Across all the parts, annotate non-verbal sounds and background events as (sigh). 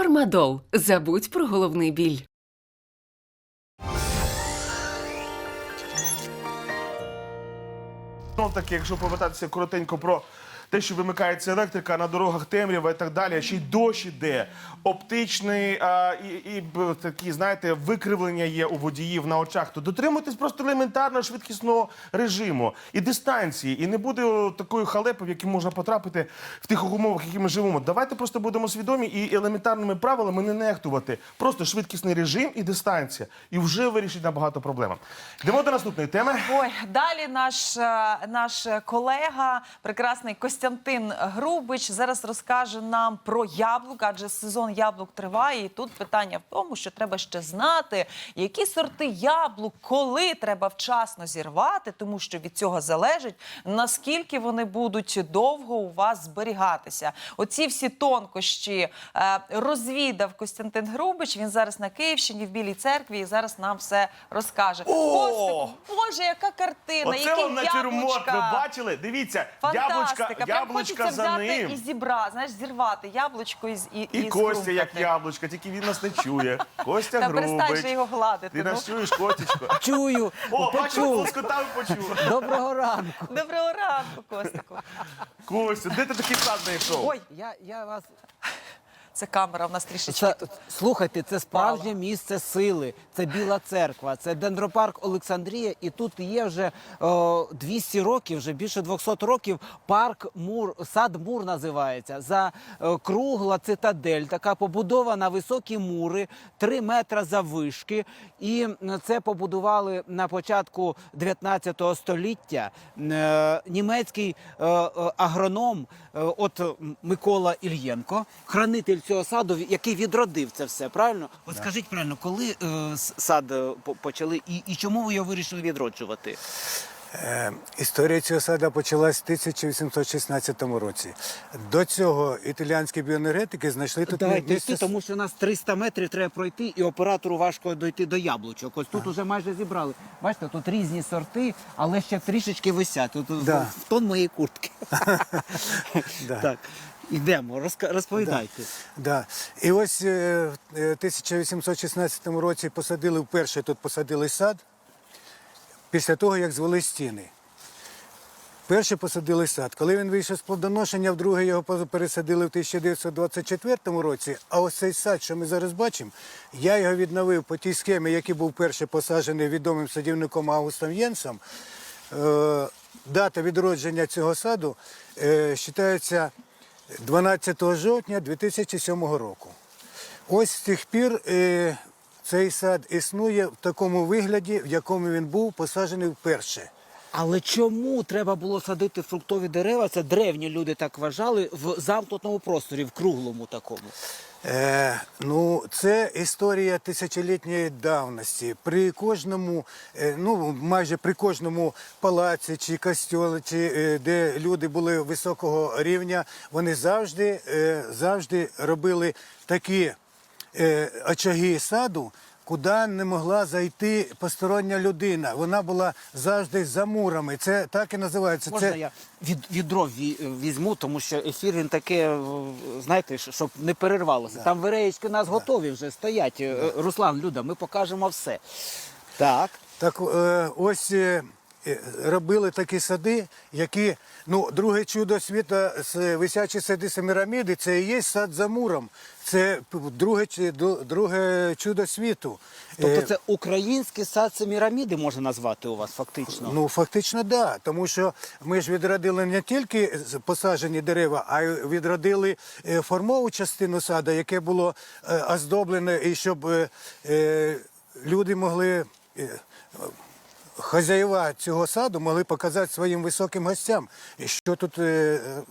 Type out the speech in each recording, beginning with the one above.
Фармадол. Забудь про головний біль. Знов таки, якщо повертатися коротенько про те, що вимикається електрика на дорогах темрява і так далі, ще й дощ іде, оптичний а, і, і такі, знаєте, викривлення є у водіїв на очах, то дотримуйтесь просто елементарного швидкісного режиму і дистанції, і не буде такої халепи, в які можна потрапити в тих умовах, які ми живемо. Давайте просто будемо свідомі і елементарними правилами не нехтувати. Просто швидкісний режим і дистанція. І вже вирішить набагато проблем. Йдемо до наступної теми. Ой, далі наш, е, наш колега, прекрасний Костянтин Грубич, зараз розкаже нам про яблук, адже сезон яблук триває. І тут питання в тому, що треба ще знати, які сорти яблук, коли треба вчасно зірвати, тому що від цього залежить, наскільки вони будуть довго у вас зберігатися. Оці всі тонкощі е, розвідав Костянтин Грубич. Він зараз на Київщині в Білій церкві і зараз нам все розкаже. О! Боже, яка картина! Оце які вам натюрморт, ви бачили? Дивіться, яблучка, яблучка хочеться за взяти ним. і зібра, знаєш, зірвати яблучко із і, І і Костя, як Яблучко, тільки він нас не чує. Костя Та перестань грубить. же його гладити. Ти ну. нас чуєш, Котічко? Чую, О, бачу, почув. лоскотав і почув. Доброго ранку. Доброго ранку, Костику. Костя, де ти такий сад знайшов? Ой, Я, я вас це камера в нас трішечки це, тут. слухайте, це справжнє місце сили. Це Біла церква, це дендропарк Олександрія. І тут є вже о, 200 років, вже більше 200 років. Парк Мур, сад Мур називається. За е, кругла цитадель, така побудована високі мури, 3 метри заввишки. І це побудували на початку 19 століття е, німецький е, е, агроном, е, от Микола Ільєнко, хранитель цього саду, який відродив це все. Правильно? От скажіть правильно, коли е, сад е, почали і, і чому ви його вирішили відроджувати? Е, Історія цього саду почалась в 1816 році. До цього італіянські біоенергетики знайшли тут Давайте місце. йти, тому що нас 300 метрів треба пройти, і оператору важко дойти до яблучок. Ось тут уже майже зібрали. Бачите, тут різні сорти, але ще трішечки висять. Тут Да. в тон моєї куртки. (laughs) Да. Так, розка- розповідайте. Да. І ось е, в е, 1816 році посадили вперше тут посадили сад після того, як звели стіни. Перше посадили сад. Коли він вийшов з плодоношення, вдруге його пересадили в 1924 році. А ось цей сад, що ми зараз бачимо, я його відновив по тій схемі, який був перше посаджений відомим садівником Августом Єнсом. Е, Дата відродження цього саду вважається 12 жовтня 2007 року. Ось з тих пір е, цей сад існує в такому вигляді, в якому він був посаджений вперше. Але чому треба було садити фруктові дерева? Це древні люди так вважали в замкнутому просторі, в круглому такому. Е, ну, це історія тисячолітньої давності. При кожному, е, ну майже при кожному палаці чи костьолі, чи е, де люди були високого рівня, вони завжди, е, завжди робили такі е, очаги саду. Куди не могла зайти постороння людина. Вона була завжди за мурами. Це так і називається. Можна це... я від, відро візьму, тому що ефір він таке, е, знаєте, щоб не перервалося. Там виреєчки нас готові вже стоять. Да. Руслан, Люда, ми покажемо все. Так. Так е, ось е, е, робили такі сади, які, ну, друге чудо світу висячі сади Семіраміди, це і є сад за муром. Це друге, друге чудо світу. Тобто Е, це український сад Семіраміди можна назвати у вас фактично. Ну, фактично, так. Да, тому що ми ж відродили не тільки посаджені дерева, а й відродили е, формову частину саду, яке було е, оздоблене, і щоб е, е, люди могли. Хазяєва цього саду могли показати своїм високим гостям, що тут е, е,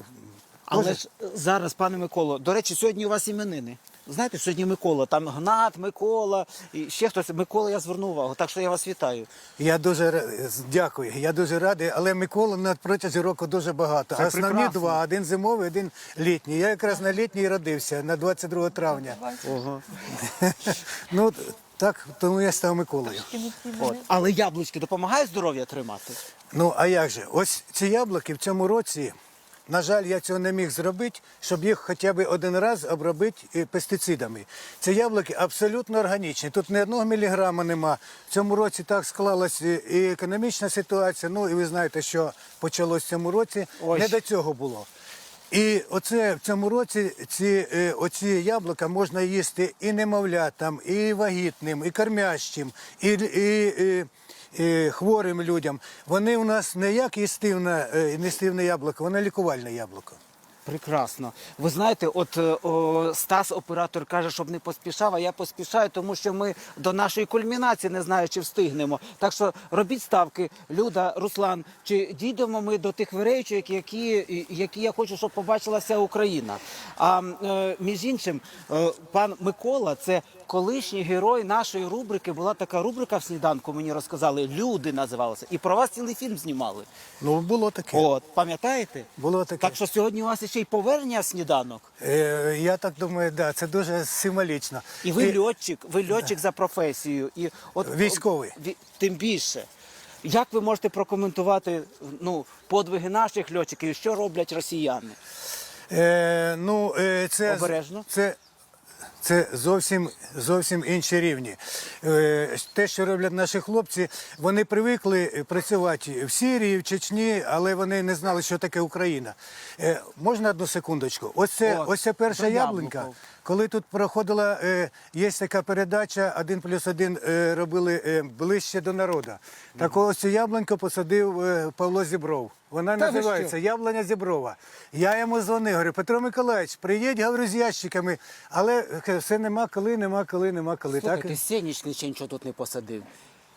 Але ж зараз, пане Миколо, до речі, сьогодні у вас іменини. Знаєте, сьогодні Микола, там Гнат, Микола, і ще хтось. Микола, я звернув увагу, так що я вас вітаю. Я дуже ра- дякую. Я дуже радий, але Микола на протязі року дуже багато. Це Основні прекрасно. два: один зимовий, один літній. Я якраз на літній родився на 22 травня. Ого. Ну так, тому я став Миколою. От. Але яблучки допомагають здоров'я тримати? Ну а як же? Ось ці яблуки в цьому році на жаль, я цього не міг зробити, щоб їх хоча б один раз обробити е, пестицидами. Ці яблуки абсолютно органічні. Тут ні одного міліграма нема. В цьому році так склалася і економічна ситуація. Ну і ви знаєте, що почалось в цьому році. Ой. Не до цього було. І оце в цьому році ці е, оці яблука можна їсти і немовлятам, і вагітним, і кормящим, і, і, і, і хворим людям. Вони у нас не як їстивне, е, нестивне яблуко, воно лікувальне яблуко. Прекрасно. Ви знаєте, от е, о, Стас, оператор, каже, щоб не поспішав, а я поспішаю, тому що ми до нашої кульмінації не знаю, чи встигнемо. Так що робіть ставки, Люда, Руслан, чи дійдемо ми до тих виреючок, які, які я хочу, щоб побачила вся Україна. А е, між іншим, е, пан Микола, це колишній герой нашої рубрики. Була така рубрика в сніданку, мені розказали. Люди називалися. І про вас цілий фільм знімали. Ну, було таке. От, пам'ятаєте? Було таке. Так що сьогодні у вас ще й повернення в сніданок. Е, я так думаю, да, це дуже символічно. І ви льотчик, ви льотчик за професією. І от Військовий. Ві- Тим більше. Як ви можете прокоментувати ну, подвиги наших льотчиків, що роблять росіяни? Е, ну, е, це, Обережно. Це, це зовсім, зовсім інші рівні. Е, те, що роблять наші хлопці, вони привикли працювати в Сирії, в Чечні, але вони не знали, що таке Україна. Е, можна одну секундочку? Ось це, О, ось це перша яблунька. Коли тут проходила, е, є така передача «Один плюс один» е, робили е, ближче до народу. Так ось цю яблуньку посадив Павло Зібров. Вона Та називається? Яблуня Зіброва. Я йому дзвонив, говорю, Петро Миколаївич, приїдь, говорю, з ящиками. Але все нема коли, нема коли, нема коли. Слухайте, так? Сенічний ще нічого тут не посадив.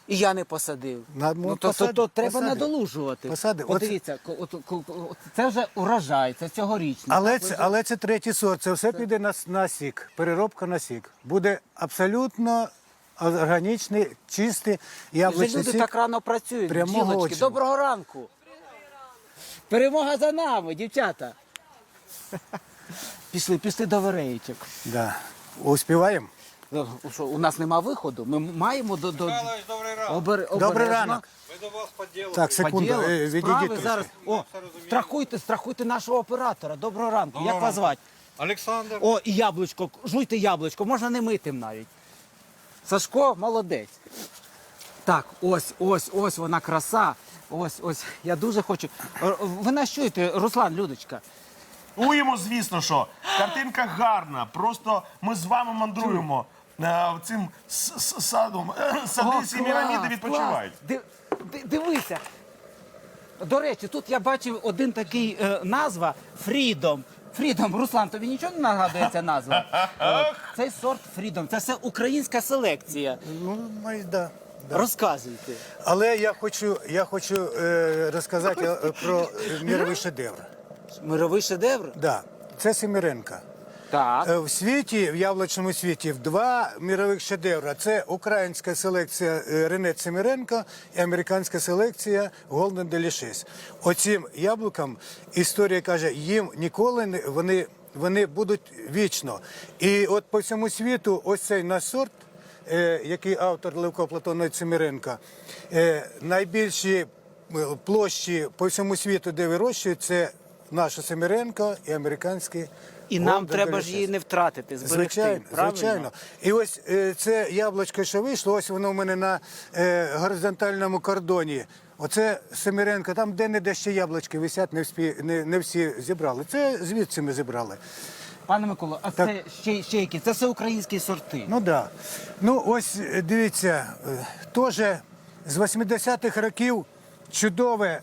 І я не посадив. На- ну, ну, то, посадив, то, то треба посадив. надолужувати. Посадив. Подивіться, от, ко- от, це вже урожай, це цьогорічний. Але Так, це, вже- але це третій сорт. Це все піде на, на сік, переробка на сік. Буде абсолютно органічний, чистий Вже яблучний люди сік. так рано працюють. прямого Бджілочки, очима. доброго ранку. Перемога за нами, дівчата. (laughs) Пішли, пішли до виреїчок. Да. Успіваємо? Ну, Що, у нас нема виходу. Ми маємо до. до... Михайлович, добрий ранок. Обер... Добрий обережно. ранок. Ми до вас по ділу. Так, секунду, Поділ, е, справи відійдіть зараз. О, страхуйте, страхуйте нашого оператора. Доброго ранку. Як вас звати? Олександр. О, і яблучко, жуйте яблучко, можна не митим навіть. Сашко, молодець. Так, ось, ось, ось вона краса. Ось, ось. Я дуже хочу. Р- Ви нас чуєте, Руслан, Людочка. Уємо, звісно, що картинка гарна. Просто ми з вами мандруємо е, цим с- с- садом. Сади О, Сіміраміди відпочивають. клас. Ди- ди- Дивися. До речі, тут я бачив один такий е, назва Фрідом. Фрідом, Руслан, тобі нічого не нагадує ця назва? (laughs) Е, Цей сорт Фрідом. Це все українська селекція. Ну, май- да. да. Розказуйте. Але я хочу, я хочу е, розказати е, про е, міровий шедевр. Мировий шедевр? Да. Це Семіренка. Так. Е, В світі, в яблучному світі, в два мірових шедевра. Це українська селекція е, Рене Семіренко і американська селекція Golden Delicious. Оцім яблукам історія каже, їм ніколи не вони, вони будуть вічно. І от по всьому світу, ось цей наш сорт, е, який автор Левко Платонович Семіренко, е, найбільші е, площі по всьому світу, де вирощують, це наша Семіренко і американський. І нам Golden треба ж її не втратити, зберегти. Звичайно, правильно? звичайно. І ось е, це яблучко, що вийшло, ось воно в мене на е, горизонтальному кордоні. Оце Семіренко, там де-не-де ще яблучки висять, не, вспі, не, не всі зібрали. Це звідси ми зібрали. Пане Миколо, а Так. це ще, ще які? Це все українські сорти. Ну так. Да. Ну ось е, дивіться, е, теж з 80-х років чудове,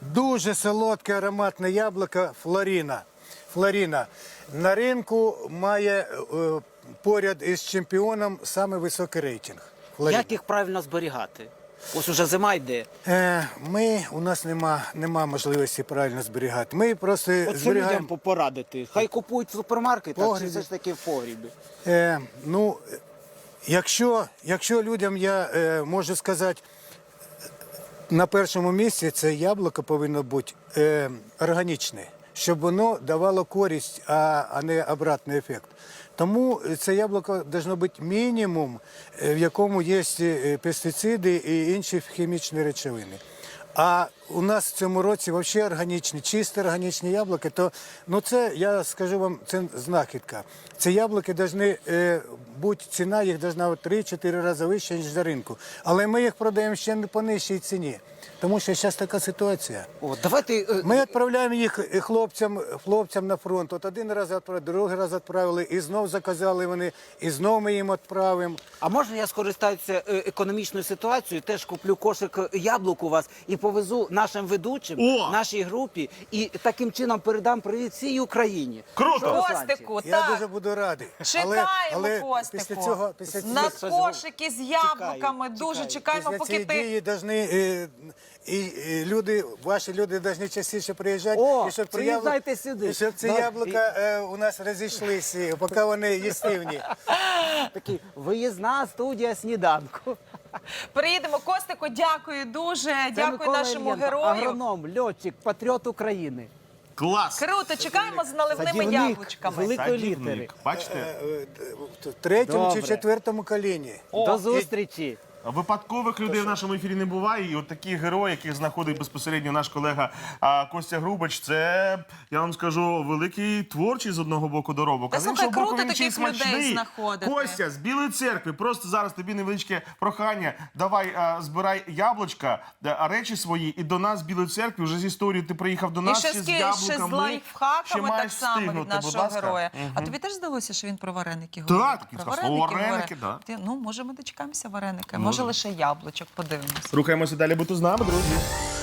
дуже солодке ароматне яблуко Флоріна. Флоріна. На ринку має е, поряд із чемпіоном саме високий рейтинг. Флоріна. Як їх правильно зберігати? Ось уже зима йде. Е, ми, у нас нема, нема можливості правильно зберігати. Ми просто От що людям зберігаємо. по- порадити? Хай купують в супермаркетах, чи Погрібі. все ж таки в погрібі? Е, ну, якщо, якщо людям я е, можу сказати, на першому місці це яблуко повинно бути е, органічне, щоб воно давало користь, а, не обратний ефект. Тому це яблуко має бути мінімум, е, в якому є е, пестициди і інші хімічні речовини. А у нас в цьому році взагалі органічні, чисте органічні яблуки, то ну це я скажу вам, це знахідка. Ці яблуки повинні е, бути ціна їх повинна 3-4 рази вища, ніж за ринку. Але ми їх продаємо ще не по нижчій ціні. Тому що зараз така ситуація. О, давайте е, Ми відправляємо їх е, хлопцям, хлопцям на фронт. От один раз відправили, другий раз відправили, і знов заказали вони, і знов ми їм відправимо. А можна я скористаюся е, економічною ситуацією? Теж куплю кошик е, яблук у вас і повезу нашим ведучим, О! нашій групі, і таким чином передам привіт всій Україні. Круто! Костику, Я так. дуже буду радий. Чекаємо, але Костику. після цього, після цього, На кошики з яблуками. Чекаю, Дуже чекаємо, після поки цієї ти. дії должны, е, і, і люди, ваші люди повинні частіше приїжджати, О, і щоб приїжджайте яблука, сюди. і щоб ці Да, яблука е, у нас розійшлися, поки вони їстивні. (laughs) Такий виїзна студія сніданку. Приїдемо. Костику, дякую дуже. Це Дякую Микола нашому Іллєнко, герою. Агроном, льотчик, патріот України. Клас! Круто, чекаємо з наливними Садівник яблучками. великої літери. Бачите? Е, е, В третьому чи четвертому коліні. До зустрічі. Випадкових людей в нашому ефірі не буває. І от такі герої, яких знаходить безпосередньо наш колега а, Костя Грубич, це я вам скажу великий творчий з одного боку доробок. Та а з слухай, іншого боку круто він таких людей смачний. знаходити. Костя з Білої церкви. Просто зараз тобі невеличке прохання. Давай а, збирай яблучка, а речі свої, і до нас з Білої церкви. Вже з історією ти приїхав до І нас ще, ще з, яблуками. ще з лайфхаками так само від нашого героя. А тобі теж здалося, що він про вареники Так, говорить? він Про «О, вареники, да. Ти- Ну, може, ми дочекаємося вареника, може лише яблучок, Подивимось. Рухаємося далі, бути з нами, друзі.